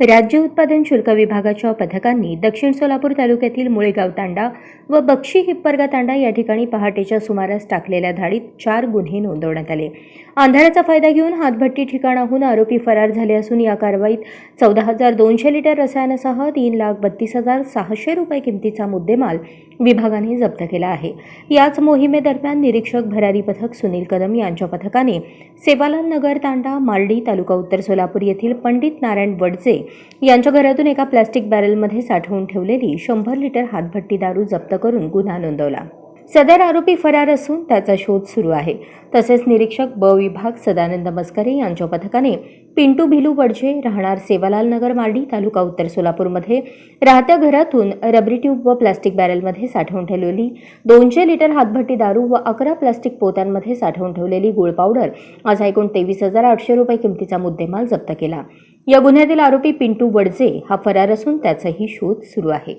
राज्य उत्पादन शुल्क विभागाच्या पथकांनी दक्षिण सोलापूर तालुक्यातील मुळेगाव तांडा व बक्षी हिप्परगा तांडा या ठिकाणी पहाटेच्या सुमारास टाकलेल्या धाडीत चार गुन्हे नोंदवण्यात आले. आंधाराचा फायदा घेऊन हातभट्टी ठिकाणाहून आरोपी फरार झाले असून या कारवाईत चौदा हजार दोनशे लिटर रसायनासह तीन लाख बत्तीस हजार सहाशे रुपये किमतीचा मुद्देमाल विभागाने जप्त केला आहे. याच मोहिमेदरम्यान निरीक्षक भरारी पथक सुनील कदम यांच्या पथकाने सेवालाल नगर तांडा मालडी तालुका उत्तर सोलापूर येथील पंडित नारायण वडजे यांच्या घरातून एका प्लॅस्टिक बॅरलमध्ये साठवून ठेवलेली शंभर लिटर हातभट्टी दारू जप्त करून गुन्हा नोंदवला. सदर आरोपी फरार असून त्याचा शोध सुरू आहे. तसेच निरीक्षक ब विभाग सदानंद मस्करे यांच्या पथकाने पिंटू भिलू वडजे राहणार सेवालाल नगर मार्डी तालुका उत्तर सोलापूरमध्ये राहत्या घरातून रबरी ट्यूब व प्लास्टिक बॅरलमध्ये साठवून ठेवलेली दोनशे लिटर हातभट्टी दारू व अकरा प्लास्टिक पोत्यांमध्ये साठवून ठेवलेली गुळ पावडर असा एकूण तेवीस हजार आठशे रुपये किमतीचा मुद्देमाल जप्त केला. या गुन्ह्यातील आरोपी पिंटू वडजे हा फरार असून त्याचाही शोध सुरू आहे.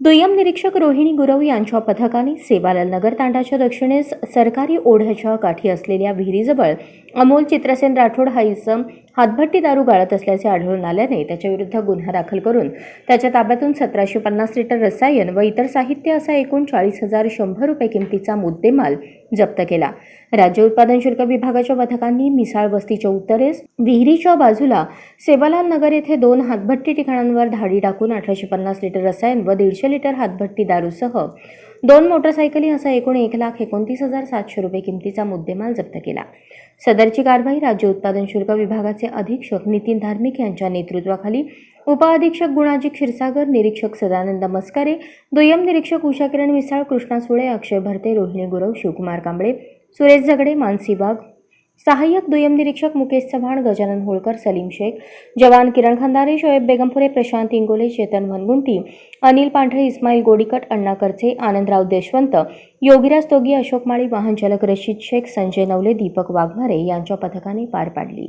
दुय्यम निरीक्षक रोहिणी गुरव यांच्या पथकाने सेवालाल नगर तांडाच्या दक्षिणेस सरकारी ओढ्याच्या काठी असलेल्या विहिरीजवळ अमोल चित्रसेन राठोड हा इसम हातभट्टी दारू गाळत असल्याचे आढळून आल्याने त्याच्याविरुद्ध गुन्हा दाखल करून त्याच्या ताब्यातून सतराशे पन्नास लिटर रसायन व इतर साहित्य असा एकूण चाळीस हजार शंभर रुपये किमतीचा मुद्देमाल जप्त केला. राज्य उत्पादन शुल्क विभागाच्या पथकांनी मिसाळ वस्तीच्या उत्तरेस विहिरीच्या बाजूला सेवालाल नगर येथे दोन हातभट्टी ठिकाणांवर धाडी टाकून अठराशे पन्नास लिटर रसायन व दीडशे लिटर हातभट्टी दारूसह दोन मोटरसायकली असा एकूण एक लाख एकोणतीस हजार सातशे रुपये किमतीचा मुद्देमाल जप्त केला. सदरची कारवाई राज्य उत्पादन शुल्क विभागाचे अधीक्षक नितीन धार्मिक यांच्या नेतृत्वाखाली उपअधीक्षक गुणाजी क्षीरसागर निरीक्षक सदानंद मस्कारे दुय्यम निरीक्षक उषा किरण मिसाळ कृष्णा सुळे अक्षय भरते रोहिणी गुरव शिवकुमार कांबळे सुरेश झगडे मानसी वाघ सहाय्यक दुय्यम निरीक्षक मुकेश चव्हाण गजानन होळकर सलीम शेख जवान किरण खंदारे शोएब बेगमपुरे प्रशांत इंगोले चेतन मनगुंटी अनिल पांढरे इस्माईल गोडीकट अण्णा करचे आनंदराव देशवंत योगीराज तोगी अशोक माळी वाहन चालक रशीद शेख संजय नवले दीपक वाघमारे यांच्या पथकाने पार पाडली.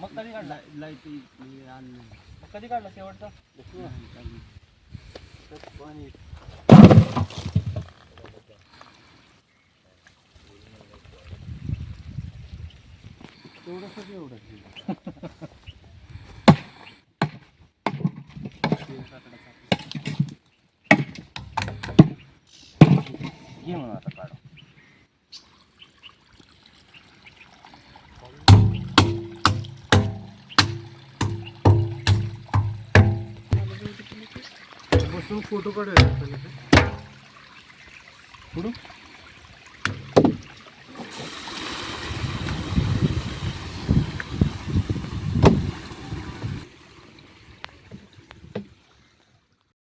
मग कधी काढला लाइट आणलं मग कधी काढला शेवटचा पाणी एवढंच एवढं. ना पोटे घात जरा काय लक्ष द्यायला बसून फोटो काढूया.